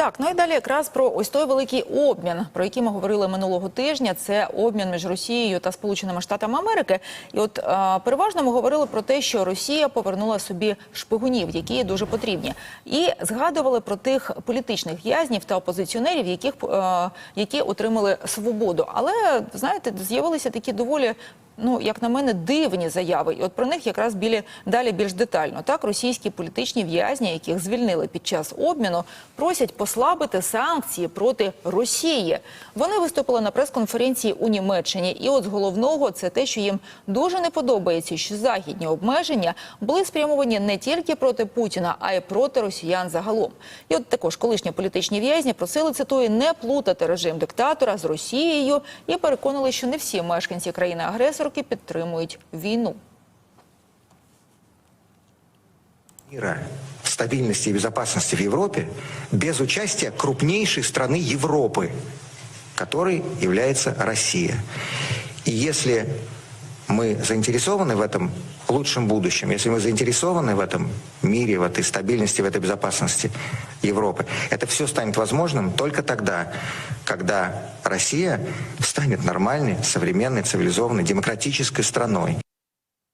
Так, ну і далі якраз про ось той великий обмін, про який ми говорили минулого тижня. Це обмін між Росією та Сполученими Штатами Америки. І от е, переважно ми говорили про те, що Росія повернула собі шпигунів, які їй дуже потрібні, і згадували про тих політичних в'язнів та опозиціонерів, яких е, які отримали свободу. Але знаєте, з'явилися такі доволі. Ну, як на мене, дивні заяви. І от про них якраз білі далі більш детально. Так, російські політичні в'язні, яких звільнили під час обміну, просять послабити санкції проти Росії. Вони виступили на прес-конференції у Німеччині. І от з головного це те, що їм дуже не подобається, що західні обмеження були спрямовані не тільки проти Путіна, а й проти росіян загалом. І от також колишні політичні в'язні просили цитую не плутати режим диктатора з Росією і переконали, що не всі мешканці країни-агресорки підтримують війну. мира, стабильности и безопасности в Европе без участия крупнейшей страны Европы, которой является Россия. И если мы заинтересованы в этом лучшем будущем, если мы заинтересованы в этом мире, в этой стабильности, в этой безопасности Европы, это все станет возможным только тогда, когда Россия станет нормальной, современной, цивилизованной, демократической страной.